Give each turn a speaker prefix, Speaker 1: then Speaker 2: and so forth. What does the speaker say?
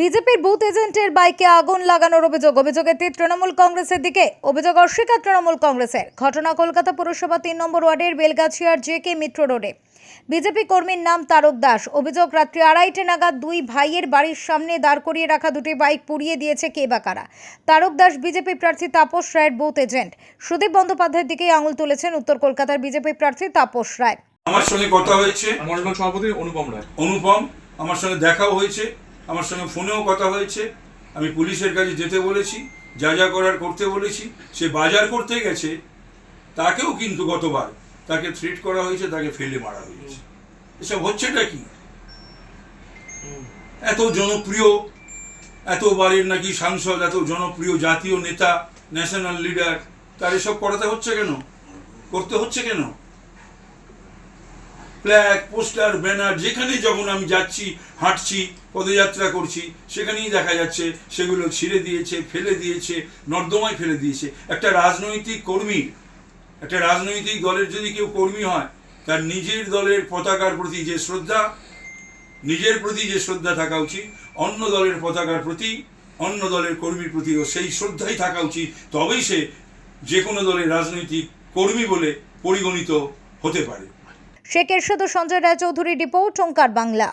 Speaker 1: বিজেপির বুথ এজেন্টের বাইকে আগুন লাগানোর অভিযোগ। অভিযোগের তীর তৃণমূল কংগ্রেসের দিকে। অভিযোগ অস্বীকার তৃণমূল কংগ্রেসের। ঘটনা কলকাতা পুরসভা তিন নম্বর ওয়ার্ডের বেলগাছিয়ার জে কে মিত্র রোডে। বিজেপি কর্মীর নাম তারক দাস। অভিযোগ রাত্রি আড়াইটে নাগাদ দুই ভাইয়ের বাড়ির সামনে দাঁড় করিয়ে রাখা দুটি বাইক পুড়িয়ে দিয়েছে কে বা কারা। তারক দাস বিজেপি প্রার্থী তাপস রায়ের বুথ এজেন্ট। সুদীপ বন্দ্যোপাধ্যায়ের দিকেই আঙুল তুলেছেন উত্তর কলকাতার বিজেপি প্রার্থী তাপস রায়।
Speaker 2: আমার সঙ্গে কথা হয়েছে।
Speaker 3: মন্ডল সভাপতি অনুপম রায়।
Speaker 2: অনুপম আমার সঙ্গে দেখাও হয়েছে। আমার সঙ্গে ফোনেও কথা হয়েছে। আমি পুলিশের কাছে যেতে বলেছি, যা যা করার করতে বলেছি, সে বাজার করতে গেছে, তাকেও কিন্তু গতবার তাকে থ্রিট করা হয়েছে, তাকে ফেলে মারা হয়েছে। এসব হচ্ছেটা কি? এত জনপ্রিয়, এতবারের নাকি সাংসদ, এত জনপ্রিয় জাতীয় নেতা ন্যাশনাল লিডার তার এসব করাতে হচ্ছে কেন? করতে হচ্ছে কেন? ফ্ল্যাগ পোস্টার ব্যানার যেখানে যখন আমি যাচ্ছি, হাঁটছি, পদযাত্রা করছি, সেখানেই দেখা যাচ্ছে সেগুলো ছিঁড়ে দিয়েছে, ফেলে দিয়েছে, নর্দমায় ফেলে দিয়েছে। একটা রাজনৈতিক কর্মী, একটা রাজনৈতিক দলের যদি কেউ কর্মী হয়, তার নিজের দলের পতাকার প্রতি যে শ্রদ্ধা, নিজের প্রতি যে শ্রদ্ধা থাকা উচিত, অন্য দলের পতাকার প্রতি, অন্য দলের কর্মীর প্রতিও সেই শ্রদ্ধাই থাকা উচিত, তবেই সে যে কোনো দলের রাজনৈতিক কর্মী বলে পরিগণিত হতে পারে।
Speaker 1: শেখ এরশাদ ও সঞ্জয় রায়চৌধুরী রিপোর্ট ওঙ্কার বাংলা।